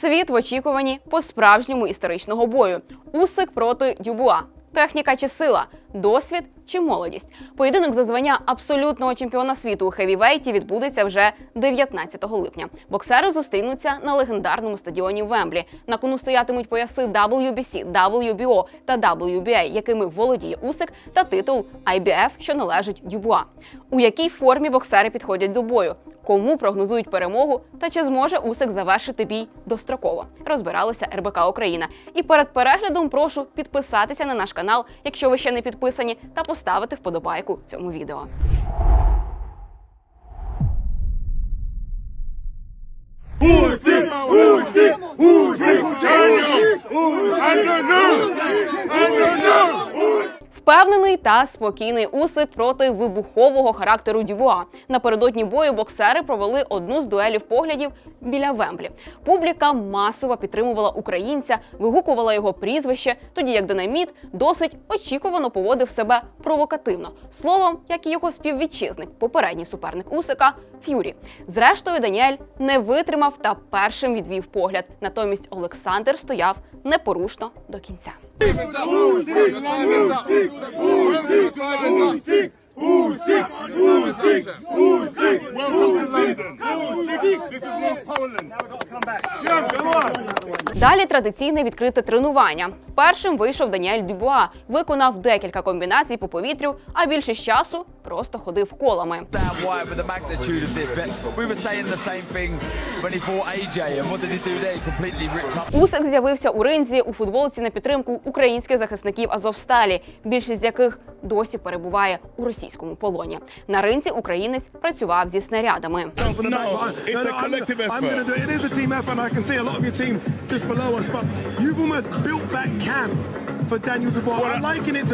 Світ в очікуванні по справжньому історичного бою. Усик проти Дюбуа. Техніка чи сила, досвід чи молодість. Поєдинок за звання абсолютного чемпіона світу у хевівейті відбудеться вже 19 липня. Боксери зустрінуться на легендарному стадіоні Вемблі. На кону стоятимуть пояси WBC, WBO та WBA, якими володіє Усик, та титул IBF, що належить Дюбуа. У якій формі боксери підходять до бою? Кому прогнозують перемогу та чи зможе Усик завершити бій достроково? Розбиралися РБК Україна. І перед переглядом прошу підписатися на наш канал, якщо ви ще не підписані, та поставити вподобайку цьому відео. Усик! Усик! Усик! Впевнений та спокійний Усик проти вибухового характеру Дюбуа. Напередодні бою боксери провели одну з дуелів поглядів біля Вемблі. Публіка масово підтримувала українця, вигукувала його прізвище, тоді як динаміт досить очікувано поводив себе провокативно. Словом, як і його співвітчизник, попередній суперник Усика Ф'юрі. Зрештою, Даніель не витримав та першим відвів погляд. Натомість Олександр стояв непорушно до кінця. Усик! Усик! Далі традиційне відкрите тренування. Першим вийшов Даніель Дюбуа, виконав декілька комбінацій по повітрю, а більшість часу просто ходив колами. Усик з'явився у ринзі у футболці на підтримку українських захисників Азовсталі, більшість з яких досі перебуває у російському полоні. На ринзі українець працював зі снарядами. No, just below us. But you've almost built that camp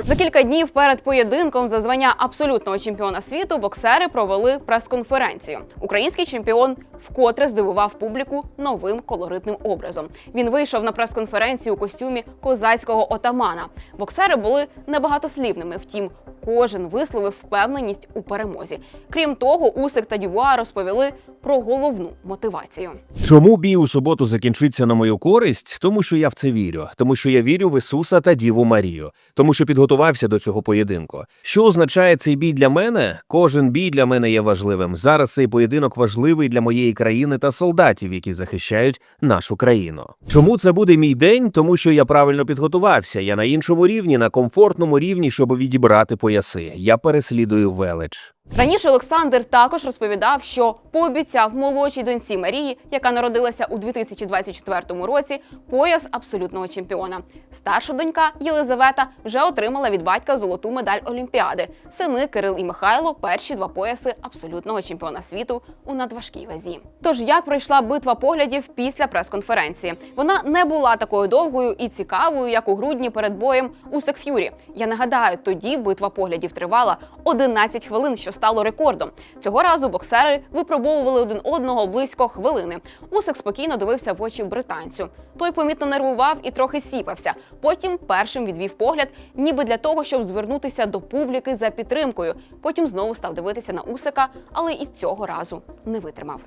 За кілька днів перед поєдинком за звання абсолютного чемпіона світу боксери провели прес-конференцію. Український чемпіон вкотре здивував публіку новим колоритним образом. Він вийшов на прес-конференцію у костюмі козацького отамана. Боксери були небагатослівними, втім, кожен висловив впевненість у перемозі. Крім того, Усик та Дюбуа розповіли про головну мотивацію. Чому бій у суботу закінчиться на мою користь? Тому що я в це вірю, тому що я вірю в Ісуса та Діву Марію, тому що підготувався до цього поєдинку. Що означає цей бій для мене? Кожен бій для мене є важливим. Зараз цей поєдинок важливий для моєї країни та солдатів, які захищають нашу країну. Чому це буде мій день? Тому що я правильно підготувався. Я на іншому рівні, на комфортному рівні, щоб відібрати пояси. Я переслідую велич. Раніше Олександр також розповідав, що пообіцяв молодшій доньці Марії, яка народилася у 2024 році, пояс абсолютного чемпіона. Старша донька Єлизавета вже отримала від батька золоту медаль Олімпіади. Сини Кирил і Михайло перші два пояси абсолютного чемпіона світу у надважкій вазі. Тож як пройшла битва поглядів після прес-конференції? Вона не була такою довгою і цікавою, як у грудні перед боєм у Секф'юрі. Я нагадаю, тоді битва поглядів тривала 11 хвилин, що стало рекордом. Цього разу боксери випробовували один одного близько хвилини. Усик спокійно дивився в очі британцю. Той помітно нервував і трохи сіпався. Потім першим відвів погляд, ніби для того, щоб звернутися до публіки за підтримкою. Потім знову став дивитися на Усика, але і цього разу не витримав.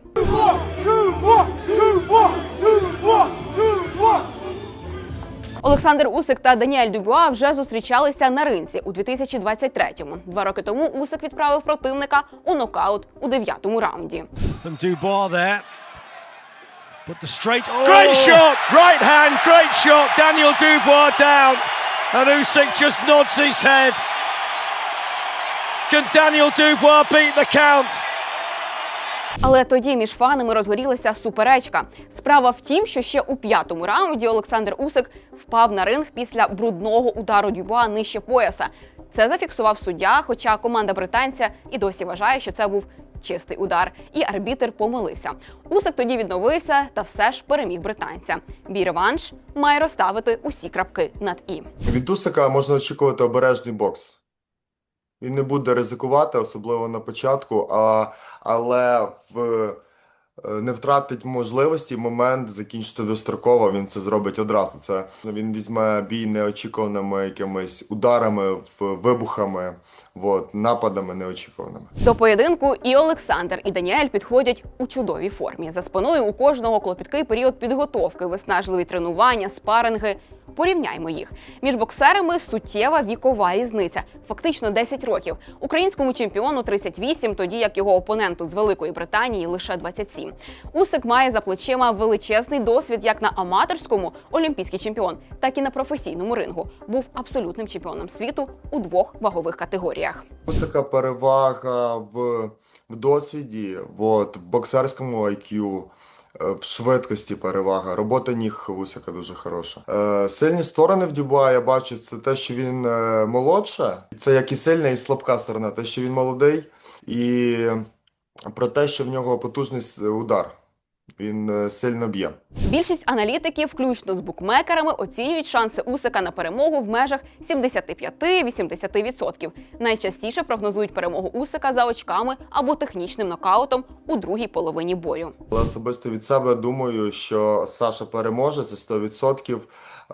Олександр Усик та Даніель Дюбуа вже зустрічалися на ринці у 2023-му. Два роки тому Усик відправив противника у нокаут у дев'ятому раунді. from Dubois there. Put the straight. oh. Great shot! Right hand, great shot. Daniel Dubois down. And Usyk just nods his head. Can Daniel Dubois beat the count? Але тоді між фанами розгорілася суперечка. Справа в тім, що ще у п'ятому раунді Олександр Усик впав на ринг після брудного удару Дюбуа нижче пояса. Це зафіксував суддя, хоча команда британця і досі вважає, що це був чистий удар, і арбітер помилився. Усик тоді відновився та все ж переміг британця. Бій реванш має розставити усі крапки над і. Від Усика можна очікувати обережний бокс. Він не буде ризикувати, особливо на початку, а, але в е, не втратить можливості, момент закінчити достроково, він це зробить одразу. Це він візьме бій неочікуваними якимись ударами, вибухами, от, нападами неочікуваними. До поєдинку і Олександр, і Даніель підходять у чудовій формі. За спиною у кожного клопіткий період підготовки, виснажливі тренування, спаринги. Порівняймо їх між боксерами суттєва вікова різниця, фактично 10 років. Українському чемпіону 38, тоді як його опоненту з Великої Британії лише 27. Усик має за плечима величезний досвід як на аматорському олімпійський чемпіон, так і на професійному рингу. Був абсолютним чемпіоном світу у двох вагових категоріях. Усика перевага в, в досвіді, от, в боксерському IQ, в швидкості перевага. Робота ніг вусика дуже хороша. Е, сильні сторони в Дюба я бачу, це те, що він е, молодше. Це як і сильна, і слабка сторона. Те, що він молодий, і про те, що в нього потужний удар. Він е, сильно б'є. Більшість аналітиків, включно з букмекерами, оцінюють шанси Усика на перемогу в межах 75-80%. Найчастіше прогнозують перемогу Усика за очками або технічним нокаутом у другій половині бою. Але особисто від себе думаю, що Саша переможе, це 100%.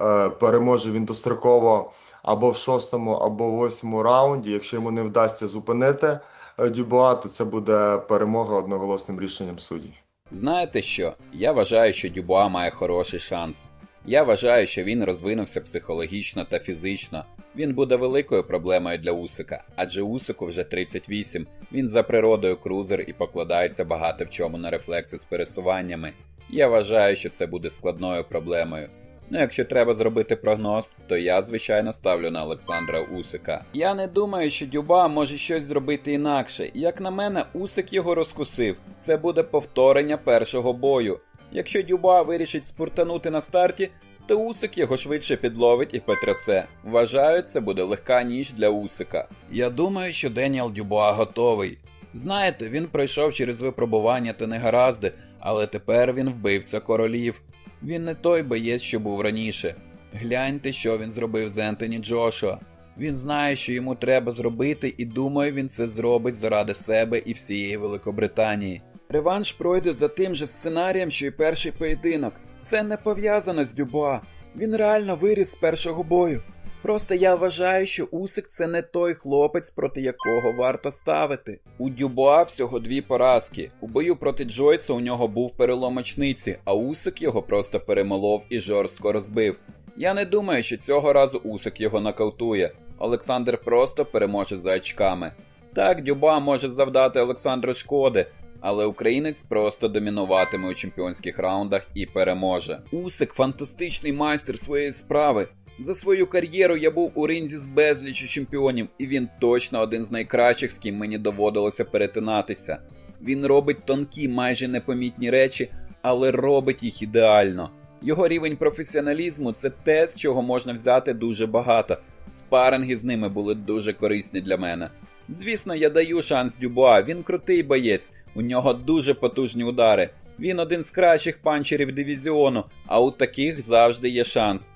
Е, Переможе він достроково або в шостому, або в восьмому раунді. Якщо йому не вдасться зупинити е, Дюбуа, то це буде перемога одноголосним рішенням суддів. Знаєте що? Я вважаю, що Дюбуа має хороший шанс. Я вважаю, що він розвинувся психологічно та фізично. Він буде великою проблемою для Усика, адже Усику вже 38, він за природою крузер і покладається багато в чому на рефлекси з пересуваннями. Я вважаю, що це буде складною проблемою. Ну, якщо треба зробити прогноз, то я, звичайно, ставлю на Олександра Усика. Я не думаю, що Дюба може щось зробити інакше. Як на мене, Усик його розкусив. Це буде повторення першого бою. Якщо Дюба вирішить спуртанути на старті, то Усик його швидше підловить і потрясе. Вважаю, це буде легка ніч для Усика. Я думаю, що Деніел Дюбуа готовий. Знаєте, він пройшов через випробування та негаразди, але тепер він вбивця королів. Він не той боєць, що був раніше. Гляньте, що він зробив з Ентоні Джошуа. Він знає, що йому треба зробити, і думаю, він це зробить заради себе і всієї Великобританії. Реванш пройде за тим же сценарієм, що й перший поєдинок. Це не пов'язано з Дюбуа. Він реально виріс з першого бою. Просто я вважаю, що Усик це не той хлопець, проти якого варто ставити. У Дюбуа всього дві поразки. У бою проти Джойса у нього був перелом очниці, а Усик його просто перемолов і жорстко розбив. Я не думаю, що цього разу Усик його нокаутує. Олександр просто переможе за очками. Так, Дюба може завдати Олександру шкоди, але українець просто домінуватиме у чемпіонських раундах і переможе. Усик фантастичний майстер своєї справи. За свою кар'єру я був у ринзі з безліччю чемпіонів, і він точно один з найкращих, з ким мені доводилося перетинатися. Він робить тонкі, майже непомітні речі, але робить їх ідеально. Його рівень професіоналізму це те, з чого можна взяти дуже багато. Спаринги з ними були дуже корисні для мене. Звісно, я даю шанс Дюбуа, він крутий боєць, у нього дуже потужні удари. Він один з кращих панчерів дивізіону, а у таких завжди є шанс.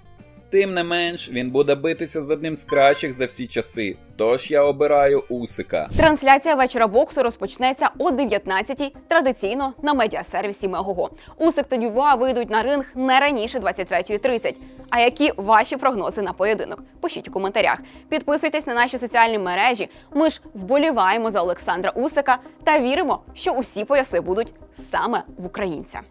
Тим не менш, він буде битися з одним з кращих за всі часи. Тож я обираю Усика. Трансляція вечора боксу розпочнеться о 19-й, традиційно на медіасервісі Мегого. Усик та Дюбуа вийдуть на ринг не раніше 23.30. А які ваші прогнози на поєдинок? Пишіть у коментарях. Підписуйтесь на наші соціальні мережі. Ми ж вболіваємо за Олександра Усика та віримо, що усі пояси будуть саме в українця.